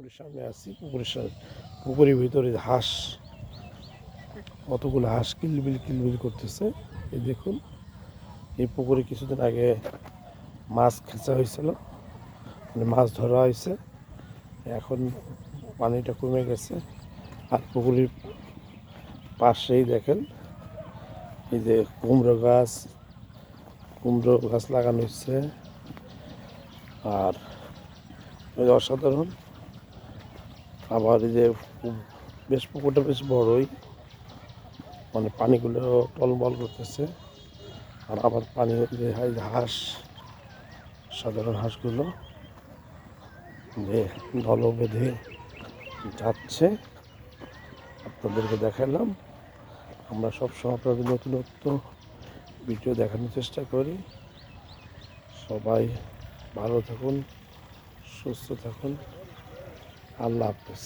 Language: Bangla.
পুকুরের সামনে আছি, পুকুরের সামনে পুকুরের ভিতরে হাঁস, কতগুলো হাঁস কিলবিল কিলবিল করতেছে এই দেখুন। এই পুকুরে কিছুদিন আগে মাছ খেঁচা হয়েছিল মানে মাছ ধরা হয়েছে, এখন পানিটা কমে গেছে। আর পুকুরের পাশেই দেখেন, এই যে কুমড়ো গাছ কুমড়ো গাছ লাগানো হচ্ছে আর অসাধারণ আবার এই যে বেশ পুকুরটা বেশ বড়ই। মানে পানিগুলো টলমল করতেছে। আর আবার পানি যে হাঁস, সাধারণ হাঁসগুলো যে দল বেঁধে যাচ্ছে। আপনাদেরকে দেখালাম। আমরা সবসময় আপনাদের নতুনত্ব ভিডিও দেখানোর চেষ্টা করি। সবাই ভালো থাকুন, সুস্থ থাকুন। আল্লাহ হাফেজ